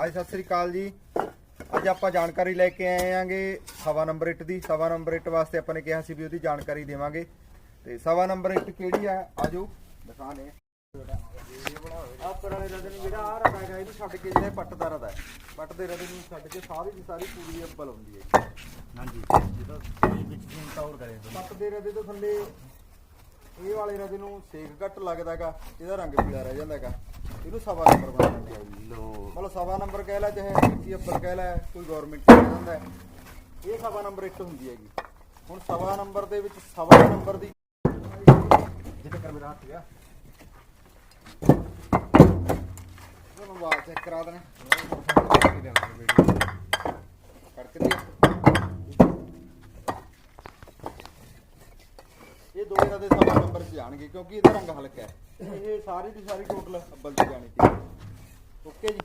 ਹਾਂਜੀ ਸਤਿ ਸ੍ਰੀ ਅਕਾਲ ਜੀ। ਅੱਜ ਆਪਾਂ ਜਾਣਕਾਰੀ ਲੈ ਕੇ ਆਏ ਆਂਗੇ ਸਵਾ ਨੰਬਰ ਇੱਟ ਦੀ। ਸਵਾ ਨੰਬਰ ਇੱਟ ਵਾਸਤੇ ਆਪਾਂ ਨੇ ਕਿਹਾ ਸੀ ਵੀ ਉਹਦੀ ਜਾਣਕਾਰੀ ਦੇਵਾਂਗੇ। ਤੇ ਸਵਾ ਨੰਬਰ ਇੱਟ ਕਿਹੜੀ ਆ? ਆਜੋ ਦਿਖਾਣੇ ਆਪਰ ਵਾਲੇ ਰਦੇ ਨੂੰ ਜਿਹੜਾ ਆ ਰਦਾ ਹੈਗਾ ਇਹਨੂੰ ਛੱਡ ਕੇ ਜਿਹੜਾ ਪੱਟ ਦਾ ਰਦਾ ਹੈ ਪੱਟ ਦੇ ਰਦੇ ਨੂੰ ਛੱਡ ਕੇ ਸਾਰੀ ਦੀ ਸਾਰੀ ਪੂਰੀ ਅੱਬਲ ਹੁੰਦੀ ਹੈ। ਹਾਂਜੀ ਇਹ ਵਿੱਚ ਨੂੰ ਟੌਰ ਕਰੇ ਪੱਟ ਦੇ ਰਦੇ ਤੋਂ ਥੱਲੇ ਇਹ ਵਾਲੇ ਰਦੇ ਨੂੰ ਸੇਕ ਘੱਟ ਲੱਗਦਾ ਹੈਗਾ ਇਹਦਾ ਰੰਗ ਪੀਲਾ ਰਹਿ ਜਾਂਦਾ ਹੈਗਾ। ਇਹਨੂੰ ਸਵਾ ਨੰਬਰ ਬਣਾ ਦਿੰਦੇ ਆ। ਲੋ ਮਤਲਬ ਸਵਾ ਨੰਬਰ ਕਹਿ ਲੈ ਚਾਹੇ ਕੀ ਅੱਬਰ ਕਹਿ ਲੈ ਕੋਈ ਗਵਰਨਮੈਂਟ ਕਹਿ ਦਿੰਦਾ। ਇਹ ਸਵਾ ਨੰਬਰ ਇੱਕ ਹੁੰਦੀ ਹੈਗੀ। ਹੁਣ ਸਵਾ ਨੰਬਰ ਦੇ ਵਿੱਚ ਸਵਾ ਨੰਬਰ ਦੀ ਜਿੱਥੇ ਕਰ ਮੇਰਾ ਹੱਥ ਗਿਆ? ਤੁਹਾਨੂੰ ਆਵਾਜ਼ ਚੈੱਕ ਕਰਾ ਦੇਣਾ। ਇਹ ਦੋ ਇਹਨਾਂ ਦੇ ਸਵਾ ਨੰਬਰ 'ਚ ਜਾਣਗੇ ਕਿਉਂਕਿ ਇਹਦਾ ਰੰਗ ਹਲਕਾ ਹੈ। ਇਹ ਸਾਰੀ ਦੀ ਸਾਰੀ ਟੋਟਲ ਅੱਬਲ 'ਚ ਜਾਣੀ ਚਾਹੀਦੀ ਓਕੇ ਜੀ।